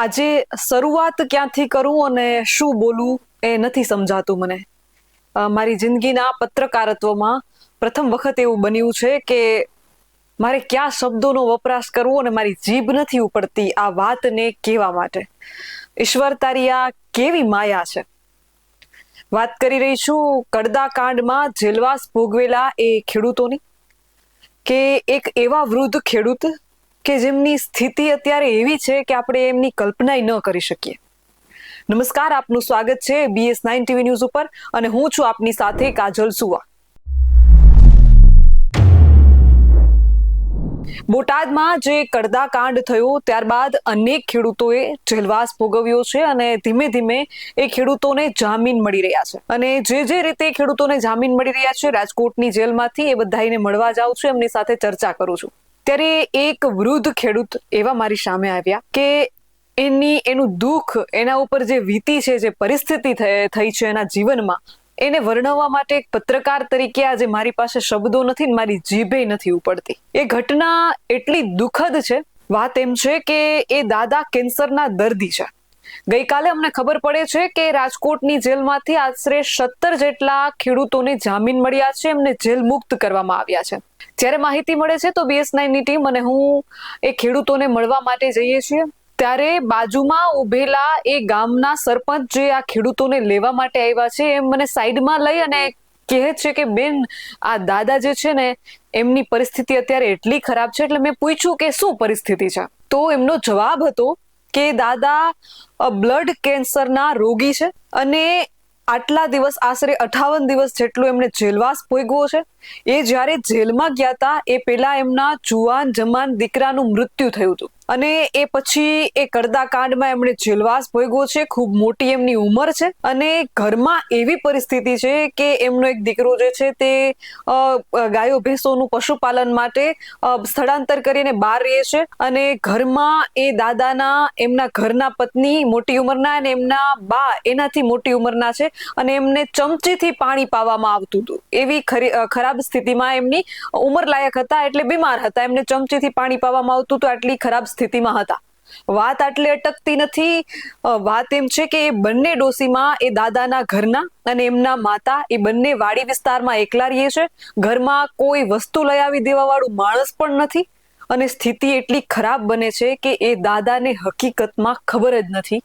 આજે શરૂઆત ક્યાંથી કરું અને શું બોલું એ નથી સમજાતું મને. મારી જિંદગીના પત્રકારત્વમાં પ્રથમ વખત એવું બન્યું છે કે મારે કયા શબ્દોનો વપરાશ કરવો અને મારી જીભ નથી ઉપડતી આ વાતને કહેવા માટે. ઈશ્વર તારી આ કેવી માયા છે. વાત કરી રહી છું કડદા કાંડમાં જેલવાસ ભોગવેલા એ ખેડૂતોની, કે એક એવા વૃદ્ધ ખેડૂત કે જેમની સ્થિતિ અત્યારે એવી છે કે આપણે એમની કલ્પનાય ન કરી શકીએ. નમસ્કાર, આપનું સ્વાગત છે બીએસ નાઇન ટીવી ન્યૂઝ ઉપર અને હું છું આપની સાથે કાજલ સુવા. બોટાદમાં જે કડદા કાંડ થયો ત્યારબાદ અનેક ખેડૂતોએ જેલવાસ ભોગવ્યો છે અને ધીમે ધીમે એ ખેડૂતોને જામીન મળી રહ્યા છે. અને જે જે રીતે ખેડૂતોને જામીન મળી રહ્યા છે, રાજકોટની જેલમાંથી એ બધાને મળવા જાઉં છું, એમની સાથે ચર્ચા કરું છું. ત્યારે એક વૃદ્ધ ખેડૂત એવા મારી સામે આવ્યા કે એની, એનું દુઃખ એના ઉપર જે વીતી છે, જે પરિસ્થિતિ થઈ છે એના જીવનમાં, એને વર્ણવવા માટે એક પત્રકાર તરીકે આજે મારી પાસે શબ્દો નથી મારી જીભે નથી ઉપડતી. એ ઘટના એટલી દુઃખદ છે. વાત એમ છે કે એ દાદા કેન્સરના દર્દી છે. ગઈકાલે અમને ખબર પડે છે કે રાજકોટની જેલમાંથી આશરે સત્તર જેટલા ખેડૂતોને જામીન મળ્યા છે, એમને જેલ મુક્ત કરવામાં આવ્યા છે. જ્યારે માહિતી મળે છે તો બીએસની ટીમ અને હું એ ખેડૂતોને મળવા માટે જઈએ છીએ. ત્યારે બાજુમાં ઉભેલા એ ગામના સરપંચ જે આ ખેડૂતોને લેવા માટે આવ્યા છે એમ મને સાઈડમાં લઈ અને કહે છે કે, બેન, આ દાદા જે છે ને, એમની પરિસ્થિતિ અત્યારે એટલી ખરાબ છે, એટલે મેં પૂછ્યું કે શું પરિસ્થિતિ છે? તો એમનો જવાબ હતો કે દાદા બ્લડ કેન્સરના રોગી છે અને આટલા દિવસ આશરે અઠાવન દિવસ જેટલો એમને જેલવાસ ભોગવો છે. એ જ્યારે જેલમાં ગયા હતા એ પેલા એમના જુવાન જમાન દીકરાનું મૃત્યુ થયું હતું. અને એ પછી એ કરદા કાંડમાં એમણે જેલવાસ ભોગવો છે. ખૂબ મોટી એમની ઉંમર છે અને ઘરમાં એવી પરિસ્થિતિ છે કે એમનો એક દીકરો જે છે તે ગાયો ભેંસોનું પશુપાલન માટે સ્થળાંતર કરીને બહાર રહે છે અને ઘરમાં એ દાદાના, એમના ઘરના પત્ની મોટી ઉંમરના અને એમના બા એનાથી મોટી ઉંમરના છે અને એમને ચમચીથી પાણી પાવામાં આવતું હતું. એવી ખરી ખરાબ સ્થિતિમાં એમની ઉંમર લાયક હતા એટલે બીમાર હતા. એમને ચમચીથી પાણી પાવામાં આવતું હતું. આટલી ખરાબ સ્થિતિમાં હતા. વાત આટલી અટકતી નથી. વાત એમ છે કે એ બંને ડોસીમાં, એ દાદાના ઘરના અને એમના માતા, એ બંને વાડી વિસ્તારમાં એકલા રહીએ છે. ઘરમાં કોઈ વસ્તુ લઈ આવી દેવા વાળું માણસ પણ નથી. અને સ્થિતિ એટલી ખરાબ બને છે કે એ દાદાને હકીકતમાં ખબર જ નથી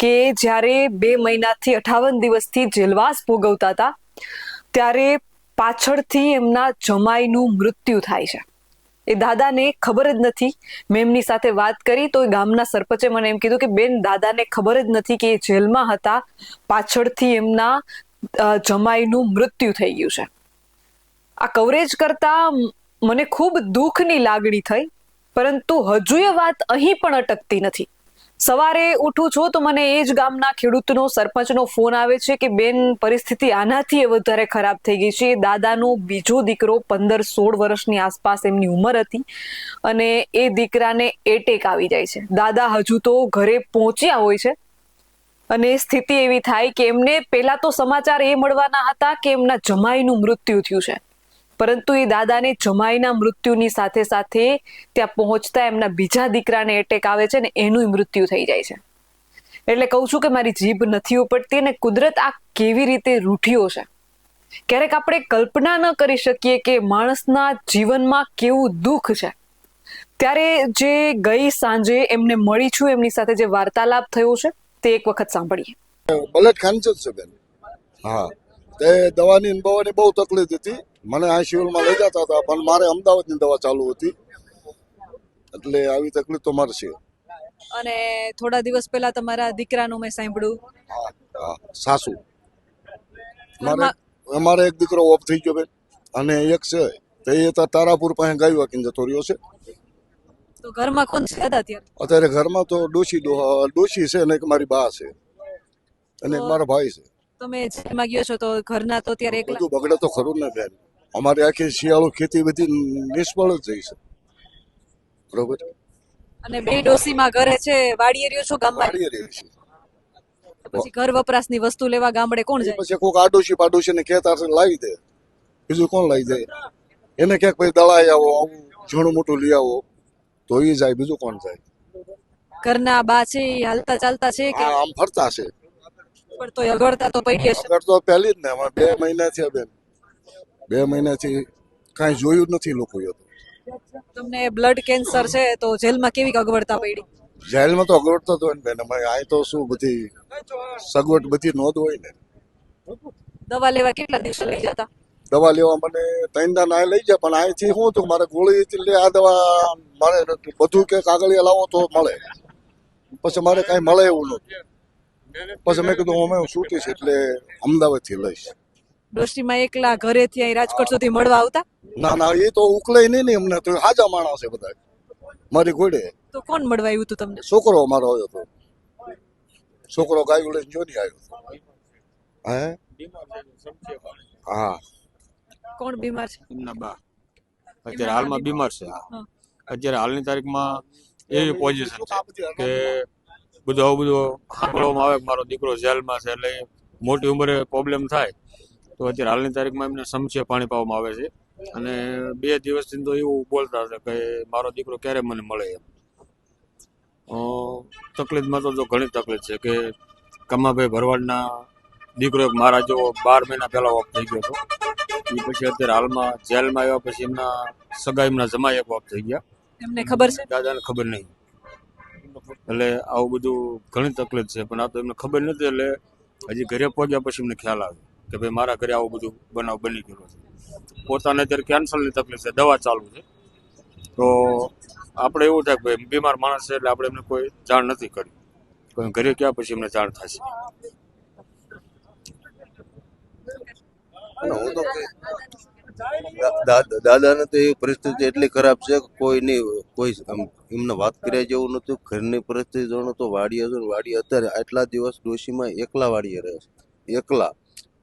કે જ્યારે બે મહિનાથી અઠાવન દિવસથી જેલવાસ ભોગવતા હતા, ત્યારે પાછળથી એમના જમાઈનું મૃત્યુ થાય છે. એ દાદાને ખબર જ નથી. મેં એમની સાથે વાત કરી તો એ ગામના સરપંચે મને એમ કીધું કે, બેન, દાદાને ખબર જ નથી કે એ જેલમાં હતા. પાછળથી એમના જમાઈનું મૃત્યુ થઈ ગયું છે. આ કવરેજ કરતા મને ખૂબ દુઃખની લાગણી થઈ, પરંતુ હજુ એ વાત અહીં પણ અટકતી નથી. સવારે ઉઠું છું તો મને એ જ ગામના ખેડૂતનો, સરપંચનો ફોન આવે છે કે, બેન, પરિસ્થિતિ આનાથી વધારે ખરાબ થઈ ગઈ છે. દાદાનો બીજો દીકરો પંદર સોળ વર્ષની આસપાસ એમની ઉંમર હતી અને એ દીકરાને એટેક આવી જાય છે. દાદા હજુ તો ઘરે પહોંચ્યા હોય છે અને સ્થિતિ એવી થાય કે એમને પહેલા તો સમાચાર એ મળવાના હતા કે એમના જમાઈનું મૃત્યુ થયું છે. પરંતુ એ દાદાને જમાઈના મૃત્યુની સાથે સાથે ત્યાં પહોંચતા એમના બીજા દીકરાને એટેક આવે છે ને એનું મૃત્યુ થઈ જાય છે. એટલે કહું છું કે મારી જીભ નથી ઉપડતી અને કુદરત આ કેવી રીતે રૂઠ્યો છે? ક્યારેક આપણે કલ્પના ન કરી શકીએ કે માણસના જીવનમાં કેવું દુઃખ છે. ત્યારે જે ગઈ સાંજે એમને મળી છું, એમની સાથે જે વાર્તાલાપ થયો છે, તે એક વખત સાંભળીએ. બલેટ ખાનચંદ છે બેન. હા. તે દવાની બવાની બહુ તકલીફ હતી. મને આ સિવિલમાં લઈ જતા હતા પણ મારે અમદાવાદની દવા ચાલુ હતી. એટલે આવી તકલીફ તો મારે છે. અને થોડા દિવસ પહેલા તમારા દીકરાનું મેં સાંભળ્યું. સાસુ. મારે અમારે એક દીકરો ઓફ થઈ ગયો બેન અને એક છે તે એ તો તારાપુર પાસે ગાયું વાકીને જતો રહ્યો છે. તો ઘરમાં કોણ છે અત્યારે? ઘરમાં તો ડોશી ડોશી છે અને એક મારી બા છે અને એક મારો ભાઈ છે. તમે જેમાં ગયો છો તો ઘરના તો અત્યારે એક બધું બગડે તો ખરું ને બેન. અમારી આખી શિયાળો ખેતી બધી નિષ્ફળ થઈ છે. બરોબર? અને બે ડોસીમાં ઘરે છે વાડીએ રહ્યો છો ગામમાં? વાડીએ રહી છે. પછી ઘર વપરાશની વસ્તુ લેવા ગામડે કોણ જાય? પછી કોક આડોશી પાડોશી ને હશે લાવી દે. બીજું કોણ લઈ જાય એને ક્યાંક પછી દળાઈ આવો આવું ઝીણું મોટું લઈ આવો તો એ જાય બીજું કોણ જાય? ઘરના બા છે એ હાલતા ચાલતા છે કે? આમ ફરતા છે. પણ તો અગડતા તો પડી છે અગડ તો પહેલી જ ને બે મહિના થયા બેન. બે મહિનાથી કાંઈ જોયું જ નથી લોકોએ તો. તમને બ્લડ કેન્સર છે તો જેલમાં કેવી અગવડતા પડી? જેલમાં તો અગવડ તો હોય ને બેન અમારે અહીં તો શું બધી સગવડ બધી નોંધ હોય ને. દવા લેવા કેટલા દિવસો લઈ જતા? દવા લેવા મને ત્રણ દાન આ લઈ જાય પણ અહીંથી શું હતું મારે ગોળી એટલે આ દવા નથી બધું કે કાગળિયા લાવો તો મળે. પછી મારે કાંઈ મળે એવું નહોતું. પછી મેં કીધું અમે છૂટી છે? એટલે અમદાવાદથી લઈશ. ડોશીમાં એકલા ઘરેથી અહીં રાજકોટ સુધી મળવા આવતા? ના ના એ તો ઉકલે નહીં ને અમને તો હાજા માણસ છે બધા. મારી ઘોડે. તો કોણ મળવા આવ્યું હતું તમને? છોકરો અમારો આવ્યો હતો. છોકરો ગાયું લઈને જો નહીં આવ્યો હે? હા. કોણ બીમાર છે? એમના બા. અત્યારે હાલમાં બીમાર છે હા. હા. અત્યારે હાલની તારીખમાં એવી પોઝિશન છે કે બધું આવું બધું સાંભળવામાં આવે મારો દીકરો જેલમાં છે એટલે મોટી ઉંમરે પ્રોબ્લેમ થાય. તો અત્યારે હાલની તારીખમાં એમને સમસ્યા પાણી પાવામાં આવે છે. અને બે દિવસથી તો એવું બોલતા હતા કે મારો દીકરો ક્યારે મને મળે એમ. તકલીફમાં તો જો ઘણી તકલીફ છે કે કમાભાઈ ભરવાડના દીકરો એક મારા જો બાર મહિના પહેલા ઓફ થઈ ગયો હતો. એ પછી અત્યારે હાલમાં જેલમાં આવ્યા પછી એમના સગા એમના જમાઈ એક ઓફ થઈ ગયા. એમને ખબર છે? દાદાને ખબર નહીં. એટલે આવું બધું ઘણી તકલીફ છે પણ આ તો એમને ખબર નથી એટલે હજી ઘરે પહોંચ્યા પછી એમને ખ્યાલ આવે. કે ભાઈ મારા ઘરે આવું બધું બનાવ બની ગયેલો છે. પોતાને અત્યારે કેન્સરની તકલીફ છે, દવા ચાલુ છે. તો આપણે એવું થાય કે ભાઈ બીમાર માણસ છે એટલે આપણે એમને કોઈ જાણ નથી કરી. કોઈ ઘરે ગયા પછી એમને જાણ થશે હું તો દાદાને તો એ પરિસ્થિતિ એટલી ખરાબ છે કે કોઈ નહીં, કોઈ એમને વાત કર્યા જેવું નતું ઘરની પરિસ્થિતિ જોણો તો વાડીએ વાડીએ અત્યારે આટલા દિવસ ડોશીમાં એકલા વાડીએ રહે છે. એકલા.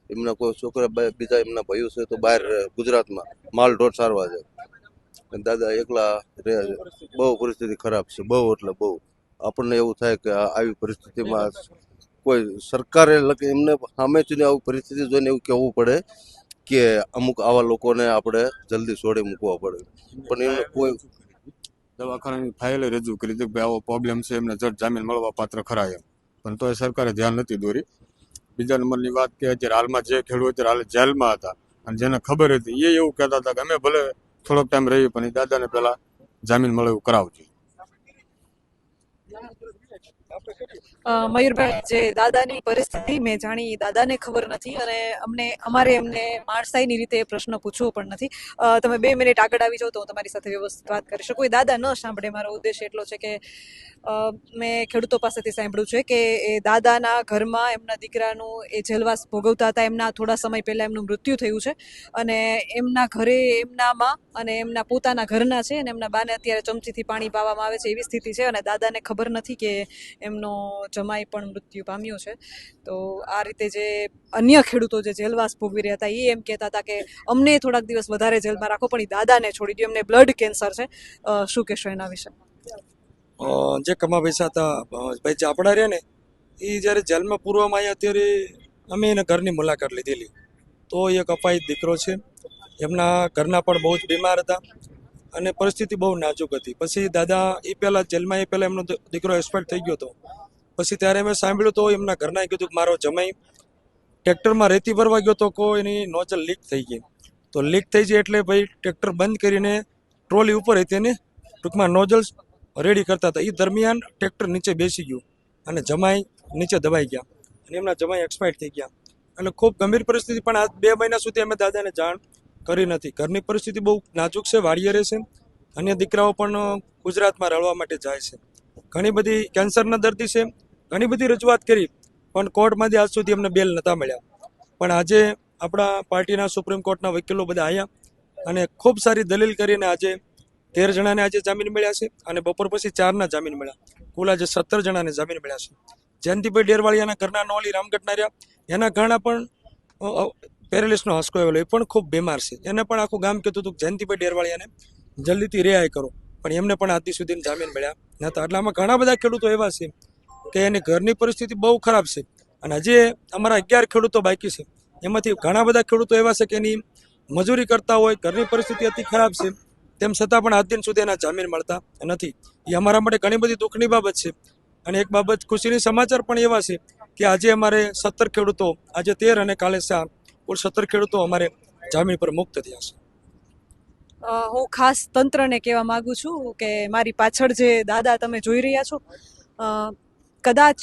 એમના કોઈ છોકરા બીજા એમના ભાઈઓ છે તો બહાર ગુજરાતમાં માલ ઢોર સારવા છે. દાદા એકલા રહે છે. બહુ પરિસ્થિતિ ખરાબ છે, બહુ એટલે બહુ. આપણને એવું થાય કે આવી પરિસ્થિતિમાં કોઈ સરકારે એમને સામેથી આવી પરિસ્થિતિ જોઈને એવું કહેવું પડે કે અમુક આવા લોકોને આપણે જલ્દી છોડી મૂકવા પડે. પણ એમને કોઈ દવાખાનાની ફાઇલે રજૂ કરી હતી ભાઈ આવો પ્રોબ્લેમ છે, એમને જટ જામીન મળવા પાત્ર ખરા એમ. પણ તો એ સરકારે ધ્યાન નથી દોરી બીજા નંબરની વાત કે અત્યારે હાલમાં જે ખેડૂત અત્યારે હાલ જેલમાં હતા. અને જેને ખબર હતી, એ એવું કહેતા હતા કે અમે ભલે થોડોક ટાઈમ રહીએ, પણ એ દાદાને પહેલાં જામીન મળે એવું કરાવજો. મયુરભાઈ, જે દાદાની પરિસ્થિતિ મેં જાણી દાદાને ખબર નથી અને અમને, અમારે એમને માણસાઈની રીતે પ્રશ્ન પૂછવો પણ નથી. તમે બે મિનિટ આગળ આવી જાઓ તો હું તમારી સાથે વ્યવસ્થિત વાત કરી શકું. એ દાદા ન સાંભળે. મારો ઉદ્દેશ એટલો છે કે મેં ખેડૂતો પાસેથી સાંભળ્યું છે કે એ દાદાના ઘરમાં એમના દીકરાનું એ જેલવાસ ભોગવતા હતા. એમના થોડા સમય પહેલાં એમનું મૃત્યુ થયું છે અને એમના ઘરે એમનામાં અને એમના પોતાના ઘરના છે અને એમના બાને અત્યારે ચમચીથી પાણી પાવામાં આવે છે એવી સ્થિતિ છે અને દાદાને ખબર નથી કે એમનો જમાઈ પણ મૃત્યુ પામ્યો છે. તો આ રીતે જે અન્ય ખેડૂતો જે જેલવાસ ભોગવી રહ્યા હતા, એ એમ કહેતા હતા કે અમને થોડાક દિવસ વધારે જેલમાં રાખો, પણ એ દાદાને છોડી દો એમને બ્લડ કેન્સર છે. શું કહેશો એના વિશે? જે કમા પૈસા હતા ભાઈ ભાઈ ચાપડા રહ્યા ને, એ જ્યારે જેલમાં પૂરવામાં આવ્યા ત્યારે અમે એના ઘરની મુલાકાત લીધેલી. તો એક અપાહિત દીકરો છે. એમના ઘરના પણ બહુ જ બીમાર હતા. અને પરિસ્થિતિ બહુ નાજુક હતી. પછી દાદા એ પહેલાં જેલમાં એ પહેલાં એમનો દીકરો એક્સપાયર થઈ ગયો હતો. પછી ત્યારે મેં સાંભળ્યું તો એમના ઘરના કીધું કે મારો જમાઈ ટ્રેક્ટરમાં રેતી ભરવા ગયો તો કોઈ એની નોઝલ લીક થઈ ગઈ. તો લીક થઈ જાય એટલે ભાઈ ટ્રેક્ટર બંધ કરીને ટ્રોલી ઉપર હતી એને ટૂંકમાં નોઝલ્સ રેડી કરતા હતા. એ દરમિયાન ટ્રેક્ટર નીચે બેસી ગયું અને જમાઈ નીચે દબાઈ ગયા. અને એમના જમાઈ એક્સપાયર થઈ ગયા. એટલે ખૂબ ગંભીર પરિસ્થિતિ. પણ આ બે મહિના સુધી અમે દાદાને જાણ કરી નથી. ઘરની પરિસ્થિતિ બહુ નાજુક છે રહે છે અન્ય દીકરાઓ પણ ગુજરાતમાં રળવા માટે જાય છે. ઘણી બધી કેન્સરના દર્દી છે. ઘણી બધી રજૂઆત કરી, પણ કોર્ટમાંથી આજ સુધી અમને બેલ નહોતા મળ્યા. પણ આજે આપણા પાર્ટીના સુપ્રીમ કોર્ટના વકીલો બધા આવ્યા અને ખૂબ સારી દલીલ કરીને આજે તેર જણાને આજે જામીન મળ્યા છે અને બપોર પછી ચારના જામીન મળ્યા. કુલ આજે સત્તર જણાને જામીન મળ્યા છે. જયંતિભાઈ ડેરવાળિયાના ઘરના નોલી રામગઢના રહ્યા. એના ઘરના પણ પેરેલિસનો હસકો આવેલો, એ પણ ખૂબ બીમાર છે. એને પણ આખું ગામ કહેતું હતું જયંતિભાઈ ડેરવાળિયાને જલ્દીથી રિહાઈ કરો. પણ એમને પણ આજ સુધી જામીન મળ્યા નહોતા. એટલે આમાં ઘણા બધા ખેડૂતો એવા છે કે એની ઘરની પરિસ્થિતિ બહુ ખરાબ છે. અને હજી અમારા અગિયાર ખેડૂતો બાકી છે. એમાંથી ઘણા બધા ખેડૂતો એવા છે કે એની મજૂરી કરતા હોય, ઘરની પરિસ્થિતિ અતિ ખરાબ છે. તેમ છતાં પણ આજ દિન સુધી એના જામીન મળતા નથી. એ અમારા માટે ઘણી બધી દુઃખની બાબત છે. અને એક બાબત ખુશીની સમાચાર પણ એવા છે કે આજે અમારે સત્તર ખેડૂતો, આજે તેર અને કાલે સા કુલ સત્તર ખેડૂતો અમારે જામીન પર મુક્ત થયા છે. હું ખાસ તંત્રને કહેવા માંગુ છું કે મારી પાછળ જે દાદા તમે જોઈ રહ્યા છો કદાચ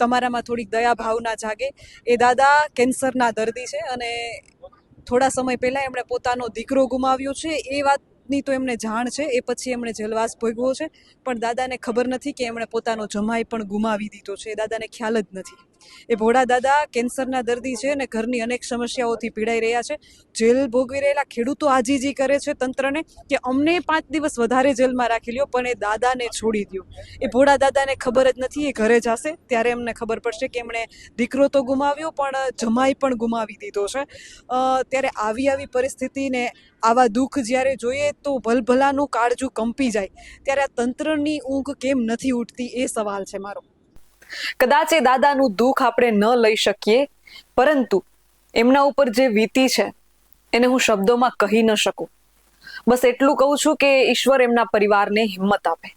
તમારામાં થોડીક દયા ભાવના જાગે. એ દાદા કેન્સરના દર્દી છે અને થોડા સમય પહેલાં એમણે પોતાનો દીકરો ગુમાવ્યો છે. એ વાતની તો એમને જાણ છે. એ પછી એમણે જેલવાસ ભોગવ્યો છે. પણ દાદાને ખબર નથી કે એમણે પોતાનો જમાઈ પણ ગુમાવી દીધો છે. એ દાદાને ખ્યાલ જ નથી. એ ભોળા દાદા કેન્સરના દર્દી છે અને ઘરની અનેક સમસ્યાઓથી પીડાઈ રહ્યા છે. જેલ ભોગવી રહેલા ખેડૂતો આજીજી કરે છે તંત્રને કે અમને પાંચ દિવસ વધારે જેલમાં રાખી લ્યો, પણ એ દાદાને છોડી દો એ ભોળા દાદાને ખબર જ નથી, એ ઘરે જશે. ત્યારે એમને ખબર પડશે કે એમણે દીકરો તો ગુમાવ્યો, પણ જમાઈ પણ ગુમાવી દીધો છે. ત્યારે આવી આવી પરિસ્થિતિને આવા દુઃખ જ્યારે જોઈએ તો ભલભલાનું કાળજું કંપી જાય. ત્યારે આ તંત્રની ઊંઘ કેમ નથી ઉઠતી, એ સવાલ છે મારો. કદાચ એ દાદાનું દુઃખ આપણે ન લઈ શકીએ, પરંતુ એમના ઉપર જે વીતી છે, એને હું શબ્દોમાં કહી ન શકું. બસ એટલું કહું છું કે ઈશ્વર એમના પરિવારને હિંમત આપે.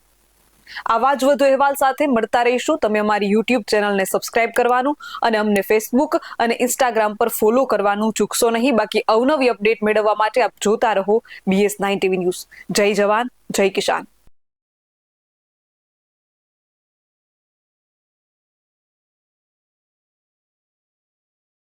આવા જ વધુ અહેવાલ સાથે મળતા રહીશું. તમે અમારી યુટ્યુબ ચેનલને સબસ્ક્રાઇબ કરવાનું અને અમને ફેસબુક અને ઇન્સ્ટાગ્રામ પર ફોલો કરવાનું ચૂકશો નહીં. બાકી અવનવી અપડેટ મેળવવા માટે આપ જોતા રહો બીએસ નાઇન ટીવી ન્યૂઝ જય જવાન, જય કિસાન.